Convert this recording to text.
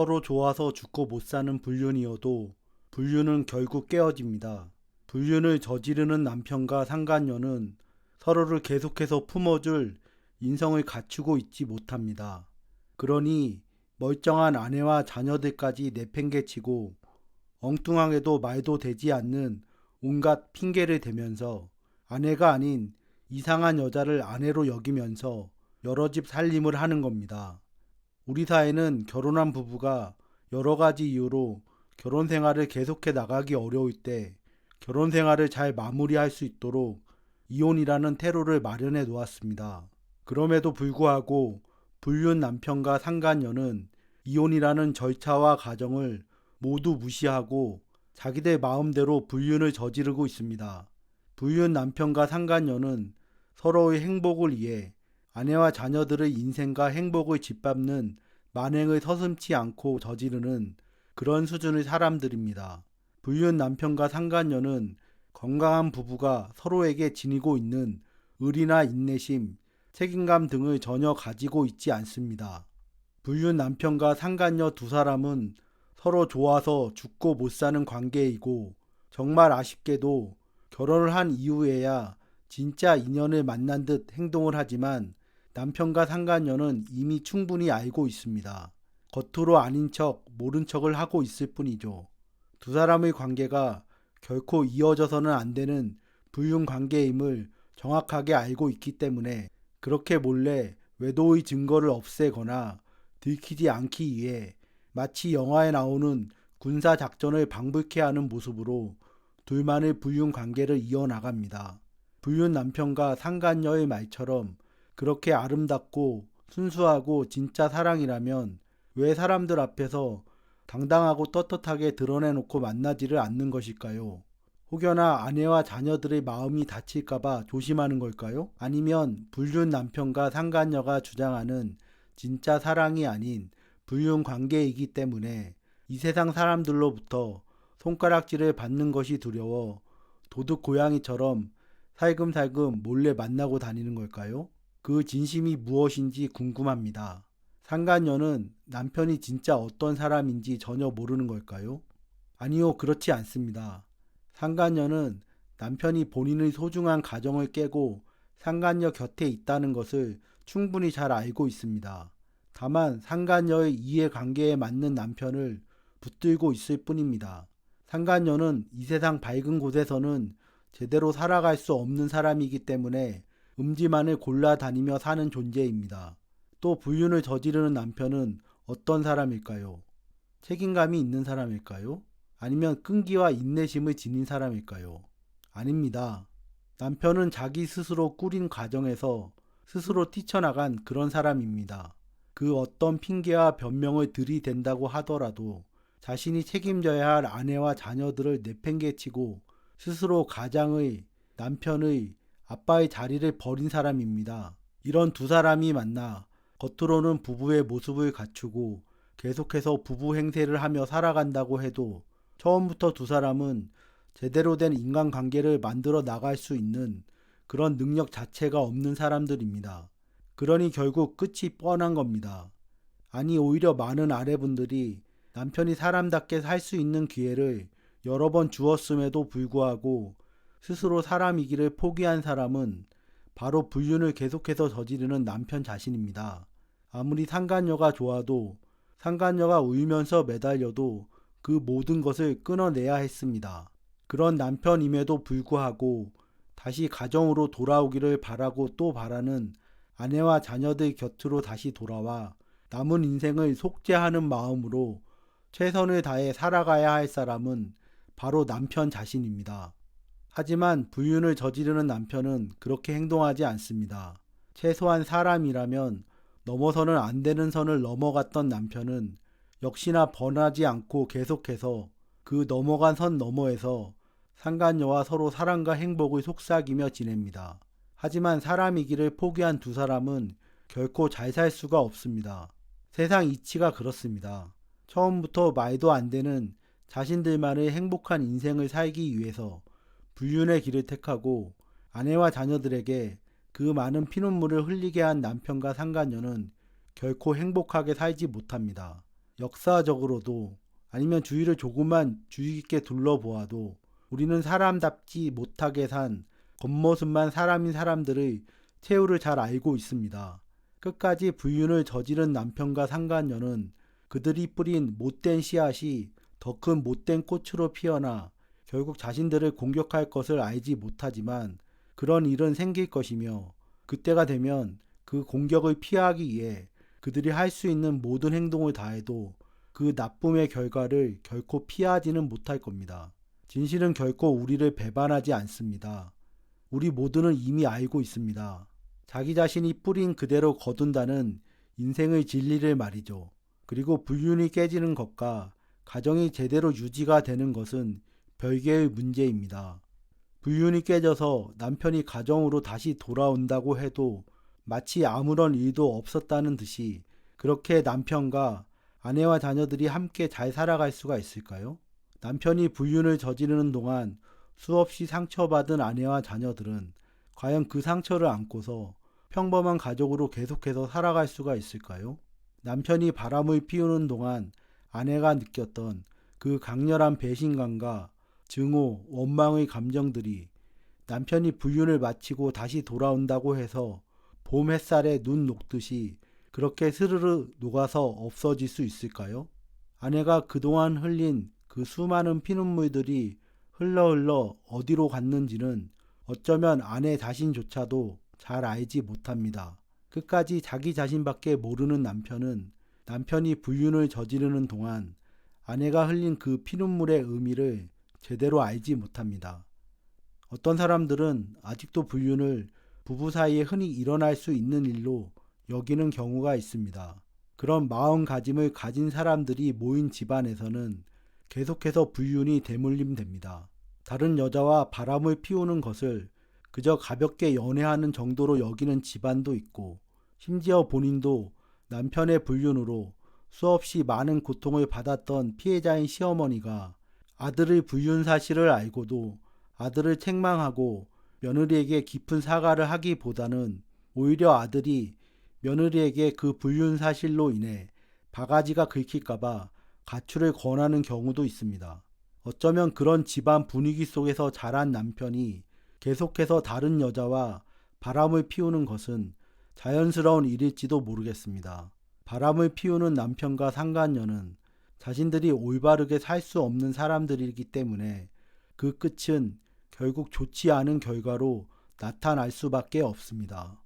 서로 좋아서 죽고 못 사는 불륜이어도 불륜은 결국 깨어집니다. 불륜을 저지르는 남편과 상간녀는 서로를 계속해서 품어줄 인성을 갖추고 있지 못합니다. 그러니 멀쩡한 아내와 자녀들까지 내팽개치고 엉뚱하게도 말도 되지 않는 온갖 핑계를 대면서 아내가 아닌 이상한 여자를 아내로 여기면서 여러 집 살림을 하는 겁니다. 우리 사회는 결혼한 부부가 여러 가지 이유로 결혼 생활을 계속해 나가기 어려울 때 결혼 생활을 잘 마무리할 수 있도록 이혼이라는 테러를 마련해 놓았습니다. 그럼에도 불구하고 불륜 남편과 상간녀는 이혼이라는 절차와 과정을 모두 무시하고 자기들 마음대로 불륜을 저지르고 있습니다. 불륜 남편과 상간녀는 서로의 행복을 위해 아내와 자녀들의 인생과 행복을 짓밟는 만행을 서슴치 않고 저지르는 그런 수준의 사람들입니다. 불륜 남편과 상간녀는 건강한 부부가 서로에게 지니고 있는 의리나 인내심, 책임감 등을 전혀 가지고 있지 않습니다. 불륜 남편과 상간녀 두 사람은 서로 좋아서 죽고 못 사는 관계이고 정말 아쉽게도 결혼을 한 이후에야 진짜 인연을 만난 듯 행동을 하지만 남편과 상간녀는 이미 충분히 알고 있습니다. 겉으로 아닌 척, 모른 척을 하고 있을 뿐이죠. 두 사람의 관계가 결코 이어져서는 안 되는 불륜 관계임을 정확하게 알고 있기 때문에 그렇게 몰래 외도의 증거를 없애거나 들키지 않기 위해 마치 영화에 나오는 군사 작전을 방불케 하는 모습으로 둘만의 불륜 관계를 이어나갑니다. 불륜 남편과 상간녀의 말처럼 그렇게 아름답고 순수하고 진짜 사랑이라면 왜 사람들 앞에서 당당하고 떳떳하게 드러내놓고 만나지를 않는 것일까요? 혹여나 아내와 자녀들의 마음이 다칠까봐 조심하는 걸까요? 아니면 불륜 남편과 상간녀가 주장하는 진짜 사랑이 아닌 불륜 관계이기 때문에 이 세상 사람들로부터 손가락질을 받는 것이 두려워 도둑 고양이처럼 살금살금 몰래 만나고 다니는 걸까요? 그 진심이 무엇인지 궁금합니다. 상간녀는 남편이 진짜 어떤 사람인지 전혀 모르는 걸까요? 아니요, 그렇지 않습니다. 상간녀는 남편이 본인의 소중한 가정을 깨고 상간녀 곁에 있다는 것을 충분히 잘 알고 있습니다. 다만 상간녀의 이해관계에 맞는 남편을 붙들고 있을 뿐입니다. 상간녀는 이 세상 밝은 곳에서는 제대로 살아갈 수 없는 사람이기 때문에 음지만을 골라 다니며 사는 존재입니다. 또 불륜을 저지르는 남편은 어떤 사람일까요? 책임감이 있는 사람일까요? 아니면 끈기와 인내심을 지닌 사람일까요? 아닙니다. 남편은 자기 스스로 꾸린 과정에서 스스로 뛰쳐나간 그런 사람입니다. 그 어떤 핑계와 변명을 들이댄다고 하더라도 자신이 책임져야 할 아내와 자녀들을 내팽개치고 스스로 가장의 남편의 아빠의 자리를 버린 사람입니다. 이런 두 사람이 만나 겉으로는 부부의 모습을 갖추고 계속해서 부부 행세를 하며 살아간다고 해도 처음부터 두 사람은 제대로 된 인간관계를 만들어 나갈 수 있는 그런 능력 자체가 없는 사람들입니다. 그러니 결국 끝이 뻔한 겁니다. 아니 오히려 많은 아내분들이 남편이 사람답게 살 수 있는 기회를 여러 번 주었음에도 불구하고 스스로 사람이기를 포기한 사람은 바로 불륜을 계속해서 저지르는 남편 자신입니다. 아무리 상간녀가 좋아도 상간녀가 울면서 매달려도 그 모든 것을 끊어내야 했습니다. 그런 남편임에도 불구하고 다시 가정으로 돌아오기를 바라고 또 바라는 아내와 자녀들 곁으로 다시 돌아와 남은 인생을 속죄하는 마음으로 최선을 다해 살아가야 할 사람은 바로 남편 자신입니다. 하지만 불륜을 저지르는 남편은 그렇게 행동하지 않습니다. 최소한 사람이라면 넘어서는 안 되는 선을 넘어갔던 남편은 역시나 번하지 않고 계속해서 그 넘어간 선 너머에서 상간녀와 서로 사랑과 행복을 속삭이며 지냅니다. 하지만 사람이기를 포기한 두 사람은 결코 잘 살 수가 없습니다. 세상 이치가 그렇습니다. 처음부터 말도 안 되는 자신들만의 행복한 인생을 살기 위해서 불륜의 길을 택하고 아내와 자녀들에게 그 많은 피눈물을 흘리게 한 남편과 상간녀는 결코 행복하게 살지 못합니다. 역사적으로도 아니면 주위를 조금만 주의 깊게 둘러보아도 우리는 사람답지 못하게 산 겉모습만 사람인 사람들의 최후를 잘 알고 있습니다. 끝까지 불륜을 저지른 남편과 상간녀는 그들이 뿌린 못된 씨앗이 더 큰 못된 꽃으로 피어나 결국 자신들을 공격할 것을 알지 못하지만 그런 일은 생길 것이며 그때가 되면 그 공격을 피하기 위해 그들이 할 수 있는 모든 행동을 다해도 그 나쁨의 결과를 결코 피하지는 못할 겁니다. 진실은 결코 우리를 배반하지 않습니다. 우리 모두는 이미 알고 있습니다. 자기 자신이 뿌린 그대로 거둔다는 인생의 진리를 말이죠. 그리고 불륜이 깨지는 것과 가정이 제대로 유지가 되는 것은 별개의 문제입니다. 불륜이 깨져서 남편이 가정으로 다시 돌아온다고 해도 마치 아무런 일도 없었다는 듯이 그렇게 남편과 아내와 자녀들이 함께 잘 살아갈 수가 있을까요? 남편이 불륜을 저지르는 동안 수없이 상처받은 아내와 자녀들은 과연 그 상처를 안고서 평범한 가족으로 계속해서 살아갈 수가 있을까요? 남편이 바람을 피우는 동안 아내가 느꼈던 그 강렬한 배신감과 증오, 원망의 감정들이 남편이 불륜을 마치고 다시 돌아온다고 해서 봄 햇살에 눈 녹듯이 그렇게 스르르 녹아서 없어질 수 있을까요? 아내가 그동안 흘린 그 수많은 피눈물들이 흘러 흘러 어디로 갔는지는 어쩌면 아내 자신조차도 잘 알지 못합니다. 끝까지 자기 자신밖에 모르는 남편은 남편이 불륜을 저지르는 동안 아내가 흘린 그 피눈물의 의미를 제대로 알지 못합니다. 어떤 사람들은 아직도 불륜을 부부 사이에 흔히 일어날 수 있는 일로 여기는 경우가 있습니다. 그런 마음가짐을 가진 사람들이 모인 집안에서는 계속해서 불륜이 대물림됩니다. 다른 여자와 바람을 피우는 것을 그저 가볍게 연애하는 정도로 여기는 집안도 있고 심지어 본인도 남편의 불륜으로 수없이 많은 고통을 받았던 피해자인 시어머니가 아들의 불륜 사실을 알고도 아들을 책망하고 며느리에게 깊은 사과를 하기보다는 오히려 아들이 며느리에게 그 불륜 사실로 인해 바가지가 긁힐까봐 가출을 권하는 경우도 있습니다. 어쩌면 그런 집안 분위기 속에서 자란 남편이 계속해서 다른 여자와 바람을 피우는 것은 자연스러운 일일지도 모르겠습니다. 바람을 피우는 남편과 상간녀는 자신들이 올바르게 살 수 없는 사람들이기 때문에 그 끝은 결국 좋지 않은 결과로 나타날 수밖에 없습니다.